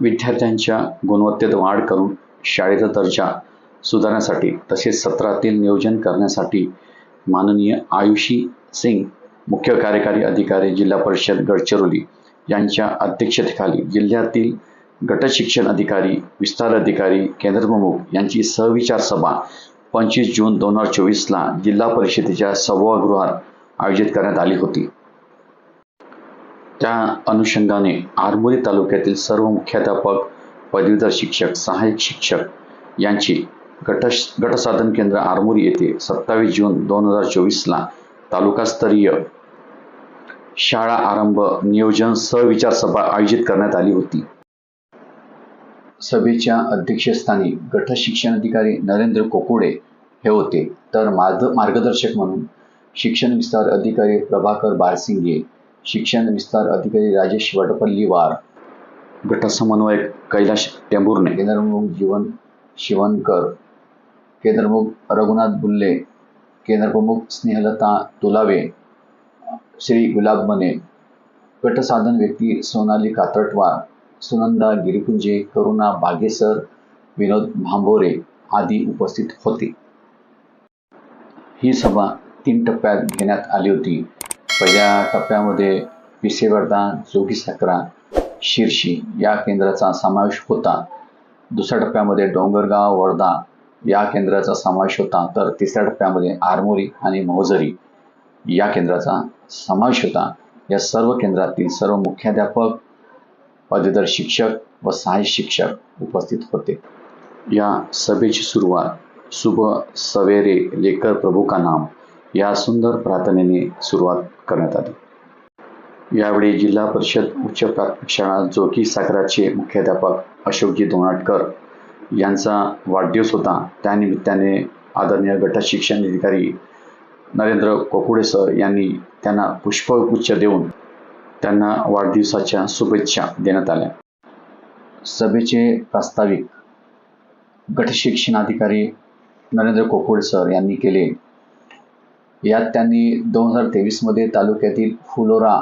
विद्यार्थ्यांच्या गुणवत्तेत वाढ करून शाळेचा दर्जा सुधारण्यासाठी तसेच सत्रातील नियोजन करण्यासाठी माननीय आयुषी सिंग मुख्य कार्यकारी अधिकारी जिल्हा परिषद गडचिरोली यांच्या अध्यक्षतेखाली जिल्ह्यातील गट शिक्षण अधिकारी विस्तार अधिकारी केंद्रप्रमुख यांची सहविचार सभा पंचवीस जून दोन हजार चोवीसला जिल्हा परिषदेच्या सभागृहात आयोजित करण्यात आली होती. त्या अनुषंगाने आरमोरी तालुक्यातील सर्व मुख्याध्यापक पदवीधर शिक्षक सहाय्यक शिक्षक यांची गट गटसाधन केंद्र आरमोरी येथे सत्तावीस जून दोन हजार चोवीसला तालुकास्तरीय शाळा आरंभ नियोजन सहविचार सभा आयोजित करण्यात आली होती. सभेच्या अध्यक्षस्थानी गट शिक्षण अधिकारी नरेंद्र कोकुडे हे होते. तर मार्ग मार्गदर्शक म्हणून शिक्षण विस्तार अधिकारी प्रभाकर बारसिंगे शिक्षण विस्तार अधिकारी राजेश वडपल्लीवार गटसमन्वयक कैलाश टेंभुर्णे केंद्रप्रमुख जीवन शिवणकर. केंद्रप्रमुख रघुनाथ बुल्ले. केंद्रप्रमुख स्नेहलता तुलावे. श्री गुलाब मने. गटसाधन व्यक्ती सोनाली कात्रटवार. सुनंदा गिरिपुंजे करुणा बागेसर विनोद भांबोरे आदी उपस्थित होते. ही सभा तीन टप्प्यात घेण्यात आली होती. पहिल्या टप्प्यामध्ये विसेवर्धा जोगी साखरा शिरशी या केंद्राचा समावेश होता. दुसऱ्या टप्प्यामध्ये डोंगरगाव वर्धा या केंद्राचा समावेश होता. तर तिसऱ्या टप्प्यामध्ये आरमोरी आणि मौजरी या केंद्राचा समावेश होता. या सर्व केंद्रातील सर्व मुख्याध्यापक पदवीधर शिक्षक व सहाय्य शिक्षक उपस्थित होते. या सभेची सुरुवात शुभ सवेरे लेकर प्रभू का नाम या सुंदर प्रार्थनेने सुरुवात करण्यात आली. यावेळी जिल्हा परिषद उच्च प्राथमिक शाळा जोकी साखराचे मुख्याध्यापक अशोकजी दोनाटकर यांचा वाढदिवस होता. त्यानिमित्ताने आदरणीय गट शिक्षण अधिकारी नरेंद्र कोकुडे सर यांनी त्यांना पुष्पगुच्छ देऊन त्यांना वाढदिवसाच्या शुभेच्छा देण्यात आल्या. सभेचे प्रास्ताविक गट शिक्षणाधिकारी नरेंद्र कोकुडे सर यांनी केले. यात त्यांनी दोन हजार तेवीसमध्ये तालुक्यातील फुलोरा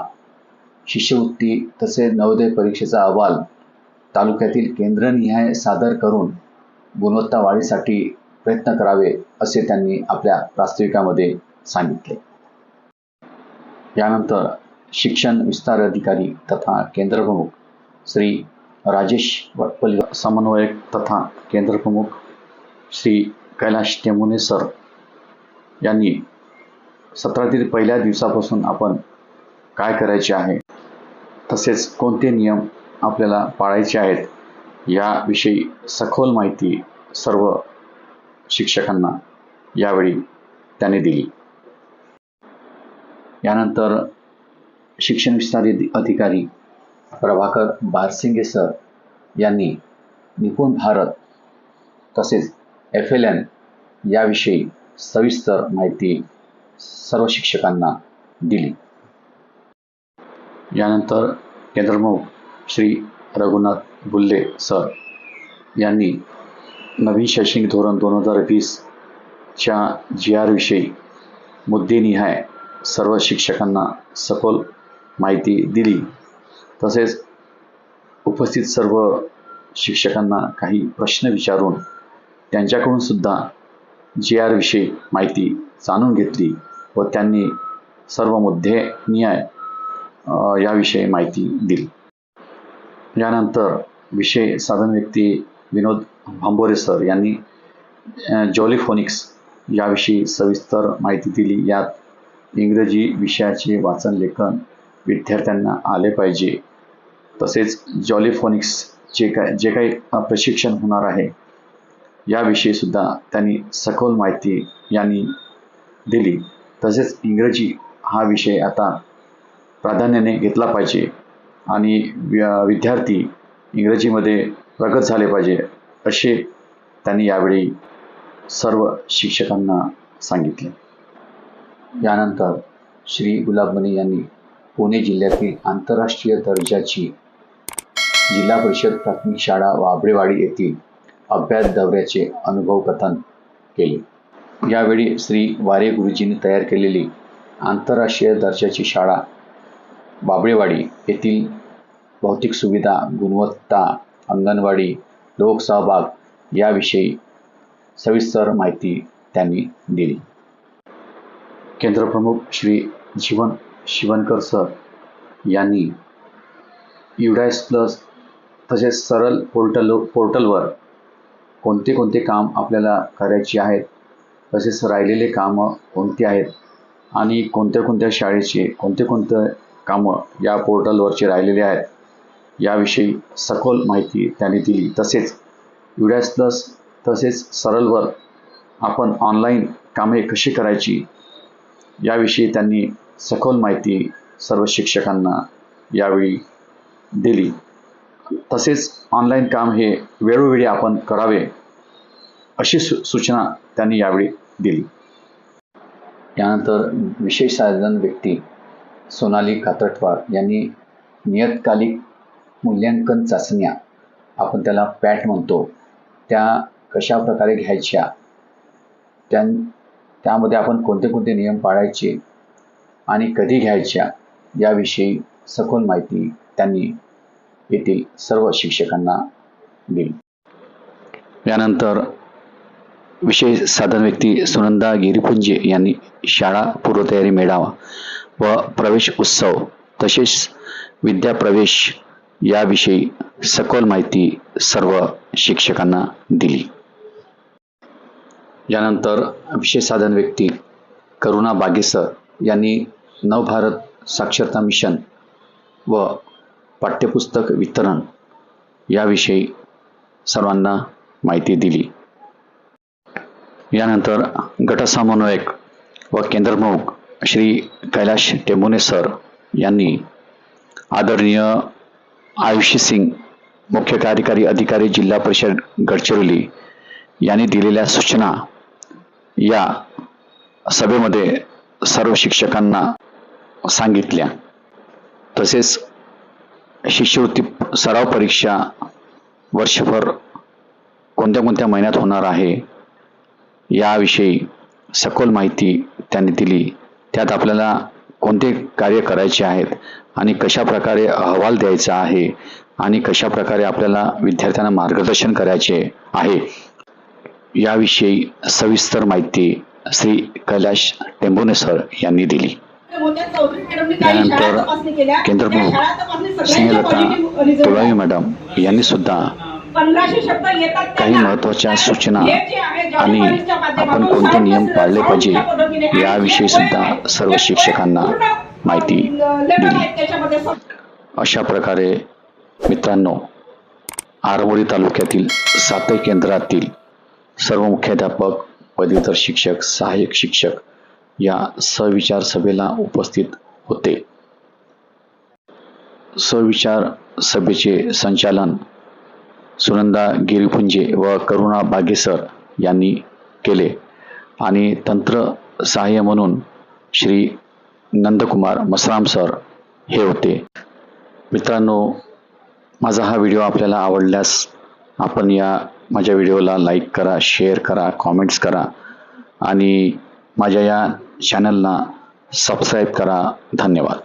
शिष्यवृत्ती तसेच नवोदय परीक्षेचा अहवाल तालुक्यातील केंद्रनिहाय सादर करून गुणवत्ता वाढीसाठी प्रयत्न करावे असे त्यांनी आपल्या प्रास्ताविकामध्ये सांगितले. यानंतर शिक्षण विस्तार अधिकारी तथा केंद्रप्रमुख श्री राजेश वटपल्ली समन्वयक तथा केंद्रप्रमुख श्री कैलाश टेमुने सर यांनी सत्रातील पहिल्या दिवसापासून आपण काय करायचे आहे तसेच कोणते नियम आपल्याला पाळायचे आहेत याविषयी सखोल माहिती सर्व शिक्षकांना यावेळी त्याने दिली. यानंतर शिक्षण विस्तार अधिकारी प्रभाकर बारसिंगे सर यांनी निपुण भारत तसेच एफ एल एन याविषयी सविस्तर माहिती सर्व शिक्षकांना दिली. यानंतर केंद्रप्रमुख श्री रघुनाथ बुल्ले सर यांनी नवीन शैक्षणिक धोरण दोन हजार वीसच्या जी आरविषयी मुद्देनिहाय सर्व शिक्षकांना सखोल माहिती दिली. तसेच उपस्थित सर्व शिक्षकांना काही प्रश्न विचारून त्यांच्याकडून सुद्धा जी आरविषयी माहिती जाणून घेतली व त्यांनी सर्व मुद्दे न्याय याविषयी माहिती दिली. यानंतर विषय साधन व्यक्ती विनोद भांबोरे सर यांनी जॉलिफोनिक्स याविषयी सविस्तर माहिती दिली. यात इंग्रजी विषयाचे वाचन लेखन विद्यार्थ्यांना आले पाहिजे. तसेच जॉलिफोनिक्सचे काय जे काही प्रशिक्षण होणार आहे याविषयीसुद्धा त्यांनी सखोल माहिती यांनी दिली. तसेच इंग्रजी हा विषय आता प्राधान्याने घेतला पाहिजे आणि विद्यार्थी इंग्रजीमध्ये प्रगत झाले पाहिजे असे त्यांनी यावेळी सर्व शिक्षकांना सांगितले. यानंतर श्री गुलाबमणी यांनी पुणे जिल्ह्यातील आंतरराष्ट्रीय दर्जाची जिल्हा परिषद प्राथमिक शाळा वाबळेवाडी येथील अभ्यास दौऱ्याचे अनुभव कथन केले. यावेळी श्री वारे गुरुजींनी तयार केलेली आंतरराष्ट्रीय दर्जाची शाळा बाबळेवाडी येथील भौतिक सुविधा गुणवत्ता अंगणवाडी लोकसहभाग याविषयी सविस्तर माहिती त्यांनी दिली. केंद्रप्रमुख श्री जीवन शिवणकर सर यांनी युडायस प्लस तसेच सरळ पोर्टल पोर्टलवर कोणते कोणते काम आपल्याला करायचे आहेत तसेच राहिलेले कामं कोणती आहेत? आणि कोणत्या कोणत्या शाळेचे कोणते कोणते कामं या पोर्टलवरचे राहिलेले आहेत? याविषयी सखोल माहिती त्यांनी दिली. तसेच युडॅस प्लस तसेच सरळवर आपण ऑनलाईन कामे कशी करायची याविषयी त्यांनी सखोल माहिती सर्व शिक्षकांना यावेळी दिली. तसेच ऑनलाईन काम हे वेळोवेळी आपण करावे अशी सु सूचना त्यांनी यावेळी दिली. यानंतर विशेष साधन व्यक्ती सोनाली कातटवार यांनी नियतकालिक मूल्यांकन चाचण्या आपण त्याला पॅट म्हणतो त्या कशा प्रकारे घ्यायच्या त्या त्यामध्ये आपण कोणते कोणते नियम पाळायचे आणि कधी घ्यायच्या याविषयी सखोल माहिती त्यांनी येथील सर्व शिक्षकांना दिली. यानंतर विशेष साधन व्यक्ती सुनंदा गिरीपुंजे यांनी शाळा पूर्वतयारी मेळावा व प्रवेश उत्सव तसेच विद्याप्रवेश याविषयी सखोल माहिती सर्व शिक्षकांना दिली. यानंतर विशेष साधन व्यक्ती करुणा बागेसर यांनी नवभारत साक्षरता मिशन व पाठ्यपुस्तक वितरण याविषयी सर्वांना माहिती दिली. यानंतर गटसमन्वयक व केंद्रप्रमुख श्री कैलाश टेंबुने सर यांनी आदरणीय आयुषी सिंग मुख्य कार्यकारी अधिकारी जिल्हा परिषद गडचिरोली यांनी दिलेल्या सूचना या सभेमध्ये सर्व शिक्षकांना सांगितल्या. तसेच शिष्यवृत्ती सराव परीक्षा वर्षभर कोणत्या कोणत्या महिन्यात होणार आहे? याविषयी सखोल माहिती त्यांनी दिली. त्यात आपल्याला कोणते कार्य करायचे आहेत आणि कशा प्रकारे अहवाल द्यायचा आहे आणि कशा प्रकारे आपल्याला विद्यार्थ्यांना मार्गदर्शन करायचे आहे याविषयी सविस्तर माहिती श्री कैलाश टेंभुने सर यांनी दिली. त्यानंतर केंद्रप्रमुख स्नेहलता तुळावी मॅडम यांनी सुद्धा काही महत्त्वाच्या सूचना आणि आपण कोणते नियम पाळले पाहिजे याविषयी सुद्धा सर्व शिक्षकांना माहिती दिली. अशा प्रकारे मित्रांनो आरमोरी तालुक्यातील सातही केंद्रातील सर्व मुख्याध्यापक पदवीधर शिक्षक सहाय्यक शिक्षक या सविचार सभेला उपस्थित होते. सविचार सभेचे संचालन सुनंदा गिरीपुंजे व करुणा बागेसर यांनी केले. आणि तंत्र सहाय्य म्हणून श्री नंदकुमार मसराम सर हे होते. मित्रांनो माझा हा व्हिडिओ आपल्याला आवडल्यास आपण या माझ्या व्हिडिओला लाईक करा शेअर करा कॉमेंट्स करा आणि माझ्या या चॅनलला सबस्क्राईब करा. धन्यवाद.